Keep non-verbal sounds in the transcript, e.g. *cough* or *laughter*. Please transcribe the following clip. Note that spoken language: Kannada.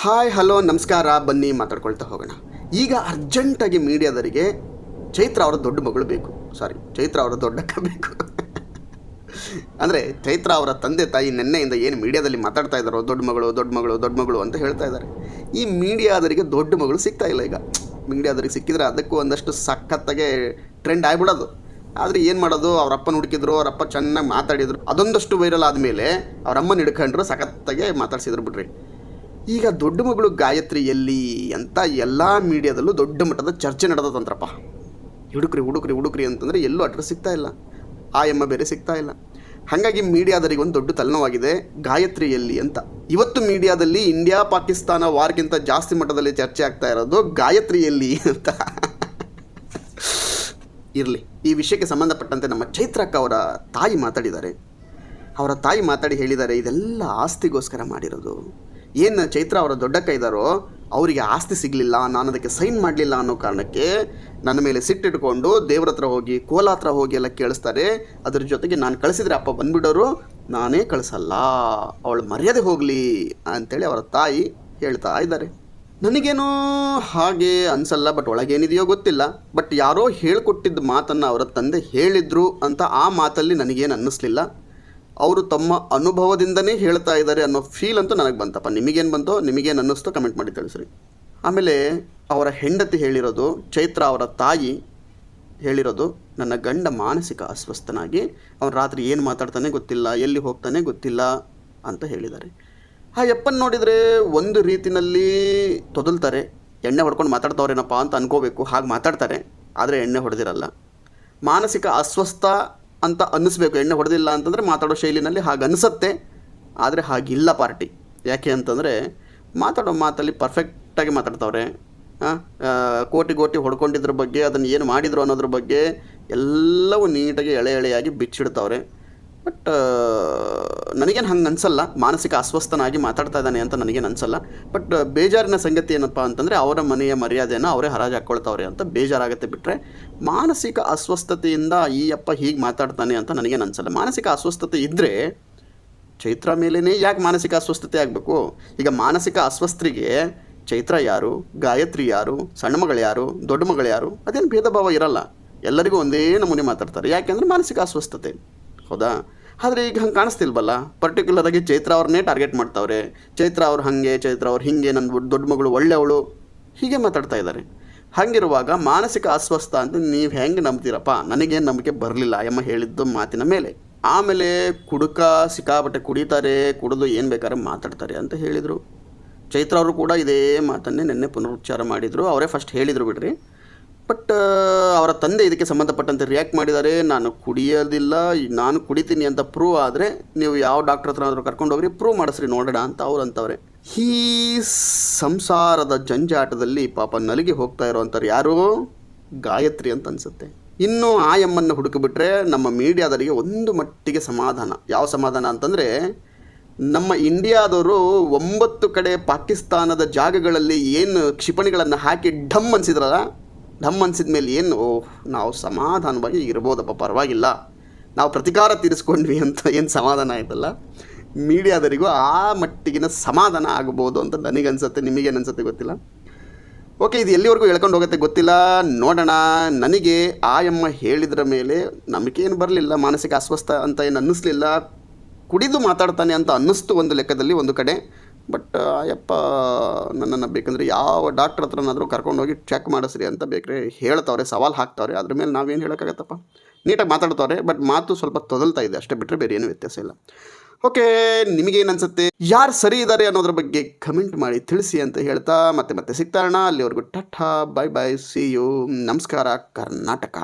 ಹಾಯ್, ಹಲೋ, ನಮಸ್ಕಾರ, ಬನ್ನಿ ಮಾತಾಡ್ಕೊಳ್ತಾ ಹೋಗೋಣ. ಈಗ ಅರ್ಜೆಂಟಾಗಿ ಮೀಡಿಯಾದವರಿಗೆ ಚೈತ್ರ ಅವರ ದೊಡ್ಡ ಮಗಳು ಬೇಕು. ಸಾರಿ ಚೈತ್ರ ಅವರ ದೊಡ್ಡಕ್ಕ ಬೇಕು. *laughs* ಅಂದರೆ ಚೈತ್ರ ಅವರ ತಂದೆ, ತಾಯಿ ನಿನ್ನೆಯಿಂದ ಏನು ಮೀಡಿಯಾದಲ್ಲಿ ಮಾತಾಡ್ತಾ ಇದ್ದಾರೋ, ದೊಡ್ಡ ಮಗಳು ದೊಡ್ಡ ಮಗಳು ದೊಡ್ಡ ಮಗಳು ಅಂತ ಹೇಳ್ತಾ ಇದ್ದಾರೆ. ಈ ಮೀಡಿಯಾದವರಿಗೆ ದೊಡ್ಡ ಮಗಳು ಸಿಗ್ತಾ ಇಲ್ಲ ಈಗ. ಮೀಡಿಯಾದವರಿಗೆ ಸಿಕ್ಕಿದ್ರೆ ಅದಕ್ಕೂ ಒಂದಷ್ಟು ಸಖತ್ತಾಗೆ ಟ್ರೆಂಡ್ ಆಗಿಬಿಡೋದು. ಆದರೆ ಏನು ಮಾಡೋದು? ಅವ್ರ ಅಪ್ಪನ ಹುಡುಕಿದ್ರು ಅವರಪ್ಪ ಚೆನ್ನಾಗಿ ಮಾತಾಡಿದ್ರು. ಅದೊಂದಷ್ಟು ವೈರಲ್ ಆದಮೇಲೆ ಅವರಮ್ಮನ ಹಿಡ್ಕೊಂಡ್ರು ಸಖತ್ತಾಗೆ ಮಾತಾಡ್ಸಿದ್ರು ಬಿಡ್ರಿ. ಈಗ ದೊಡ್ಡ ಮಗಳು ಗಾಯತ್ರಿ ಎಲ್ಲಿ ಅಂತ ಎಲ್ಲ ಮೀಡಿಯಾದಲ್ಲೂ ದೊಡ್ಡ ಮಟ್ಟದ ಚರ್ಚೆ ನಡೆದದಂದ್ರಪ್ಪ. ಹುಡುಕ್ರಿ ಹುಡುಕ್ರಿ ಹುಡುಕ್ರಿ ಅಂತಂದರೆ ಎಲ್ಲೂ ಅಡ್ರೆಸ್ ಸಿಗ್ತಾ ಇಲ್ಲ. ಆ ಎಮ್ಮ ಬೇರೆ ಸಿಗ್ತಾ ಇಲ್ಲ. ಹಾಗಾಗಿ ಮೀಡಿಯಾದವರಿಗೆ ಒಂದು ದೊಡ್ಡ ತಲೆನೋವಾಗಿದೆ ಗಾಯತ್ರಿ ಎಲ್ಲಿ ಅಂತ. ಇವತ್ತು ಮೀಡಿಯಾದಲ್ಲಿ ಇಂಡಿಯಾ, ಪಾಕಿಸ್ತಾನ ವಾರ್ಗಿಂತ ಜಾಸ್ತಿ ಮಟ್ಟದಲ್ಲಿ ಚರ್ಚೆ ಆಗ್ತಾ ಇರೋದು ಗಾಯತ್ರಿ ಎಲ್ಲಿ ಅಂತ. ಇರಲಿ. ಈ ವಿಷಯಕ್ಕೆ ಸಂಬಂಧಪಟ್ಟಂತೆ ನಮ್ಮ ಚೈತ್ರಕ್ಕ ಅವರ ತಾಯಿ ಮಾತಾಡಿದ್ದಾರೆ. ಅವರ ತಾಯಿ ಮಾತಾಡಿ ಹೇಳಿದ್ದಾರೆ, ಇದೆಲ್ಲ ಆಸ್ತಿಗೋಸ್ಕರ ಮಾಡಿರೋದು. ಏನು ಚೈತ್ರ ಅವರ ದೊಡ್ಡಕ್ಕ ಇದ್ದಾರೋ ಅವರಿಗೆ ಆಸ್ತಿ ಸಿಗಲಿಲ್ಲ, ನಾನು ಅದಕ್ಕೆ ಸೈನ್ ಮಾಡಲಿಲ್ಲ ಅನ್ನೋ ಕಾರಣಕ್ಕೆ ನನ್ನ ಮೇಲೆ ಸಿಟ್ಟಿಟ್ಕೊಂಡು ದೇವ್ರ ಹತ್ರ ಹೋಗಿ ಕೋಲ ಹತ್ರ ಹೋಗಿ ಎಲ್ಲ ಕೇಳಿಸ್ತಾರೆ. ಅದ್ರ ಜೊತೆಗೆ ನಾನು ಕಳಿಸಿದ್ರೆ ಅಪ್ಪ ಬಂದ್ಬಿಡೋರು, ನಾನೇ ಕಳಿಸಲ್ಲ, ಅವಳು ಮರ್ಯಾದೆ ಹೋಗಲಿ ಅಂಥೇಳಿ ಅವರ ತಾಯಿ ಹೇಳ್ತಾ ಇದ್ದಾರೆ. ನನಗೇನೋ ಹಾಗೆ ಅನಿಸಲ್ಲ ಬಟ್ ಒಳಗೇನಿದೆಯೋ ಗೊತ್ತಿಲ್ಲ. ಬಟ್ ಯಾರೋ ಹೇಳ್ಕೊಟ್ಟಿದ್ದ ಮಾತನ್ನು ಅವರ ತಂದೆ ಹೇಳಿದ್ರು ಅಂತ ಆ ಮಾತಲ್ಲಿ ನನಗೇನು ಅನ್ನಿಸ್ಲಿಲ್ಲ. ಅವರು ತಮ್ಮ ಅನುಭವದಿಂದನೇ ಹೇಳ್ತಾ ಇದ್ದಾರೆ ಅನ್ನೋ ಫೀಲ್ ಅಂತೂ ನನಗೆ ಬಂತಪ್ಪ. ನಿಮಗೇನು ಬಂತೋ, ನಿಮಗೇನು ಅನ್ನಿಸ್ತೋ ಕಮೆಂಟ್ ಮಾಡಿ ತಿಳಿಸ್ರಿ. ಆಮೇಲೆ ಅವರ ಹೆಂಡತಿ ಹೇಳಿರೋದು, ಚೈತ್ರ ಅವರ ತಾಯಿ ಹೇಳಿರೋದು, ನನ್ನ ಗಂಡ ಮಾನಸಿಕ ಅಸ್ವಸ್ಥನಾಗಿ ಅವನು ರಾತ್ರಿ ಏನು ಮಾತಾಡ್ತಾನೆ ಗೊತ್ತಿಲ್ಲ, ಎಲ್ಲಿ ಹೋಗ್ತಾನೆ ಗೊತ್ತಿಲ್ಲ ಅಂತ ಹೇಳಿದ್ದಾರೆ. ಆ ಯಪ್ಪನ್ ನೋಡಿದರೆ ಒಂದು ರೀತಿನಲ್ಲಿ ತೊದಲ್ತಾರೆ. ಎಣ್ಣೆ ಹೊಡ್ಕೊಂಡು ಮಾತಾಡ್ತವ್ರೇನಪ್ಪ ಅಂತ ಅನ್ಕೋಬೇಕು. ಹಾಗೆ ಮಾತಾಡ್ತಾರೆ, ಆದರೆ ಎಣ್ಣೆ ಹೊಡೆದಿರಲ್ಲ. ಮಾನಸಿಕ ಅಸ್ವಸ್ಥ ಅಂತ ಅನ್ನಿಸ್ಬೇಕು. ಎಣ್ಣೆ ಹೊಡೆದಿಲ್ಲ ಅಂತಂದರೆ ಮಾತಾಡೋ ಶೈಲಿನಲ್ಲಿ ಹಾಗೆ ಅನಿಸುತ್ತೆ ಆದರೆ ಹಾಗಿಲ್ಲ ಪಾರ್ಟಿ. ಯಾಕೆ ಅಂತಂದರೆ ಮಾತಾಡೋ ಮಾತಲ್ಲಿ ಪರ್ಫೆಕ್ಟಾಗಿ ಮಾತಾಡ್ತವ್ರೆ. ಕೋಟಿ ಕೋಟಿ ಹೊಡ್ಕೊಂಡಿದ್ರ ಬಗ್ಗೆ, ಅದನ್ನು ಏನು ಮಾಡಿದ್ರು ಅನ್ನೋದ್ರ ಬಗ್ಗೆ ಎಲ್ಲವೂ ನೀಟಾಗಿ ಎಳೆ ಎಳೆಯಾಗಿ ಬಿಚ್ಚಿಡ್ತವ್ರೆ. ಬಟ್ ನನಗೇನು ಹಂಗೆ ಅನ್ಸಲ್ಲ, ಮಾನಸಿಕ ಅಸ್ವಸ್ಥನಾಗಿ ಮಾತಾಡ್ತಾ ಇದ್ದಾನೆ ಅಂತ ನನಗೇನು ಅನಿಸಲ್ಲ. ಬಟ್ ಬೇಜಾರಿನ ಸಂಗತಿ ಏನಪ್ಪ ಅಂತಂದರೆ ಅವರ ಮನೆಯ ಮರ್ಯಾದೆಯನ್ನು ಅವರೇ ಹರಾಜು ಹಾಕ್ಕೊಳ್ತಾವ್ರೆ ಅಂತ ಬೇಜಾರಾಗುತ್ತೆ ಬಿಟ್ಟರೆ ಮಾನಸಿಕ ಅಸ್ವಸ್ಥತೆಯಿಂದ ಈ ಅಪ್ಪ ಹೀಗೆ ಮಾತಾಡ್ತಾನೆ ಅಂತ ನನಗೇನು ಅನಿಸಲ್ಲ. ಮಾನಸಿಕ ಅಸ್ವಸ್ಥತೆ ಇದ್ದರೆ ಚೈತ್ರ ಮೇಲೇ ಯಾಕೆ ಮಾನಸಿಕ ಅಸ್ವಸ್ಥತೆ ಆಗಬೇಕು? ಈಗ ಮಾನಸಿಕ ಅಸ್ವಸ್ಥರಿಗೆ ಚೈತ್ರ ಯಾರು, ಗಾಯತ್ರಿ ಯಾರು, ಸಣ್ಣ ಮಗಳು ಯಾರು, ದೊಡ್ಡ ಮಗಳು ಯಾರು, ಅದೇನು ಭೇದ ಭಾವ ಇರಲ್ಲ. ಎಲ್ಲರಿಗೂ ಒಂದೇ ನಮೂನೆ ಮಾತಾಡ್ತಾರೆ. ಯಾಕೆಂದರೆ ಮಾನಸಿಕ ಅಸ್ವಸ್ಥತೆ. ಹೌದಾ? ಆದರೆ ಈಗ ಹಂಗೆ ಕಾಣಿಸ್ತಿಲ್ವಲ್ಲ? ಪರ್ಟಿಕ್ಯುಲರ್ ಆಗಿ ಚೈತ್ರ ಅವ್ರನ್ನೇ ಟಾರ್ಗೆಟ್ ಮಾಡ್ತಾವ್ರೆ. ಚೈತ್ರ ಅವ್ರು ಹಾಗೆ, ಚೈತ್ರ ಅವ್ರು ಹಿಂಗೆ ನನ್ನ ದೊಡ್ಡ ಮಗಳು ಒಳ್ಳೆಯವಳು ಹೀಗೆ ಮಾತಾಡ್ತಾ ಇದ್ದಾರೆ ಹಾಗಿರುವಾಗ ಮಾನಸಿಕ ಅಸ್ವಸ್ಥ ಅಂತ ನೀವು ಹೆಂಗೆ ನಂಬ್ತೀರಪ್ಪ? ನನಗೇನು ನಂಬಿಕೆ ಬರಲಿಲ್ಲ ಎಮ್ಮ ಹೇಳಿದ್ದು ಮಾತಿನ ಮೇಲೆ. ಆಮೇಲೆ ಕುಡುಕ ಸಿಕ್ಕಾಪಟ್ಟೆ ಕುಡಿತಾರೆ, ಕುಡಿದು ಏನು ಬೇಕಾದ್ರೆ ಮಾತಾಡ್ತಾರೆ ಅಂತ ಹೇಳಿದರು. ಚೈತ್ರ ಅವರು ಕೂಡ ಇದೇ ಮಾತನ್ನೇ ನಿನ್ನೆ ಪುನರುಚ್ಚಾರ ಮಾಡಿದರು. ಅವರೇ ಫಸ್ಟ್ ಹೇಳಿದರು ಬಿಡ್ರಿ. ಬಟ್ ಅವರ ತಂದೆ ಇದಕ್ಕೆ ಸಂಬಂಧಪಟ್ಟಂತೆ ರಿಯಾಕ್ಟ್ ಮಾಡಿದ್ದಾರೆ. ನಾನು ಕುಡಿಯೋದಿಲ್ಲ, ನಾನು ಕುಡಿತೀನಿ ಅಂತ ಪ್ರೂವ್ ಆದರೆ ನೀವು ಯಾವ ಡಾಕ್ಟ್ರ್ ಹತ್ರ ಆದರೂ ಕರ್ಕೊಂಡು ಹೋಗ್ರಿ ಪ್ರೂವ್ ಮಾಡಿಸ್ರಿ ನೋಡೋಣ ಅಂತ ಅವ್ರು ಅಂತವ್ರೆ. ಈ ಸಂಸಾರದ ಜಂಜಾಟದಲ್ಲಿ ಪಾಪ ನಲಿಗೆ ಹೋಗ್ತಾ ಇರೋವಂಥವ್ರು ಯಾರು? ಗಾಯತ್ರಿ ಅಂತ ಅನಿಸುತ್ತೆ. ಇನ್ನು ಆ ಎಮ್ಮನ್ನು ಹುಡುಕಿಬಿಟ್ರೆ ನಮ್ಮ ಮೀಡಿಯಾದವರಿಗೆ ಒಂದು ಮಟ್ಟಿಗೆ ಸಮಾಧಾನ. ಯಾವ ಸಮಾಧಾನ ಅಂತಂದರೆ, ನಮ್ಮ ಇಂಡಿಯಾದವರು ಒಂಬತ್ತು ಕಡೆ ಪಾಕಿಸ್ತಾನದ ಜಾಗಗಳಲ್ಲಿ ಏನು ಕ್ಷಿಪಣಿಗಳನ್ನು ಹಾಕಿ ಢಮ್ ಅನ್ಸಿದ್ರಲ್ಲ ಢಮ್ ಅನ್ಸಿದ ಮೇಲೆ ಏನು? ನಾವು ಸಮಾಧಾನವಾಗಿ ಇರ್ಬೋದಪ್ಪ, ಪರವಾಗಿಲ್ಲ. ನಾವು ಪ್ರತಿಕಾರ ತೀರಿಸ್ಕೊಂಡ್ವಿ ಅಂತ ಏನು ಸಮಾಧಾನ ಆಯ್ತಲ್ಲ? ಮೀಡಿಯಾದವರಿಗೂ ಆ ಮಟ್ಟಿಗಿನ ಸಮಾಧಾನ ಆಗ್ಬೋದು ಅಂತ ನನಗನ್ಸುತ್ತೆ. ನಿಮಗೇನು ಅನ್ಸುತ್ತೆ ಗೊತ್ತಿಲ್ಲ? ಓಕೆ, ಇದು ಎಲ್ಲಿವರೆಗೂ ಎಳ್ಕೊಂಡು ಹೋಗುತ್ತೆ ಗೊತ್ತಿಲ್ಲ. ನೋಡೋಣ. ನನಗೆ ಆ ಎಮ್ಮ ಹೇಳಿದ್ರ ಮೇಲೆ ನಂಬಿಕೆ ಏನು ಬರಲಿಲ್ಲ, ಮಾನಸಿಕ ಅಸ್ವಸ್ಥ ಅಂತ ಏನು ಅನ್ನಿಸ್ಲಿಲ್ಲ. ಕುಡಿದು ಮಾತಾಡ್ತಾನೆ ಅಂತ ಅನ್ನಿಸ್ತು ಒಂದು ಲೆಕ್ಕದಲ್ಲಿ ಒಂದು ಕಡೆ. ಬಟ್ ಅಯ್ಯಪ್ಪ ನನ್ನನ್ನು ಬೇಕಂದ್ರೆ ಯಾವ ಡಾಕ್ಟ್ರ್ ಹತ್ರನಾದರೂ ಕರ್ಕೊಂಡೋಗಿ ಚೆಕ್ ಮಾಡಿಸ್ರಿ ಅಂತ ಬೇಕ್ರೆ ಹೇಳ್ತಾವ್ರೆ, ಸವಾಲು ಹಾಕ್ತಾವ್ರೆ. ಅದ್ರ ಮೇಲೆ ನಾವೇನು ಹೇಳೋಕ್ಕಾಗತ್ತಪ್ಪ? ನೀಟಾಗಿ ಮಾತಾಡ್ತಾವ್ರೆ, ಬಟ್ ಮಾತು ಸ್ವಲ್ಪ ತೊದಲ್ತಾ ಇದೆ. ಅಷ್ಟೇ ಬಿಟ್ಟರೆ ಬೇರೆ ಏನು ವ್ಯತ್ಯಾಸ ಇಲ್ಲ. ಓಕೆ, ನಿಮಗೇನು ಅನ್ಸುತ್ತೆ? ಯಾರು ಸರಿ ಇದ್ದಾರೆ ಅನ್ನೋದ್ರ ಬಗ್ಗೆ ಕಮೆಂಟ್ ಮಾಡಿ ತಿಳಿಸಿ ಅಂತ ಹೇಳ್ತಾ, ಮತ್ತೆ ಮತ್ತೆ ಸಿಗ್ತಾರಣ ಅಲ್ಲಿವರೆಗೂ ಟಠ ಬಾಯ್ ಬಾಯ್ ಸಿ ಯು ನಮಸ್ಕಾರ, ಕರ್ನಾಟಕ.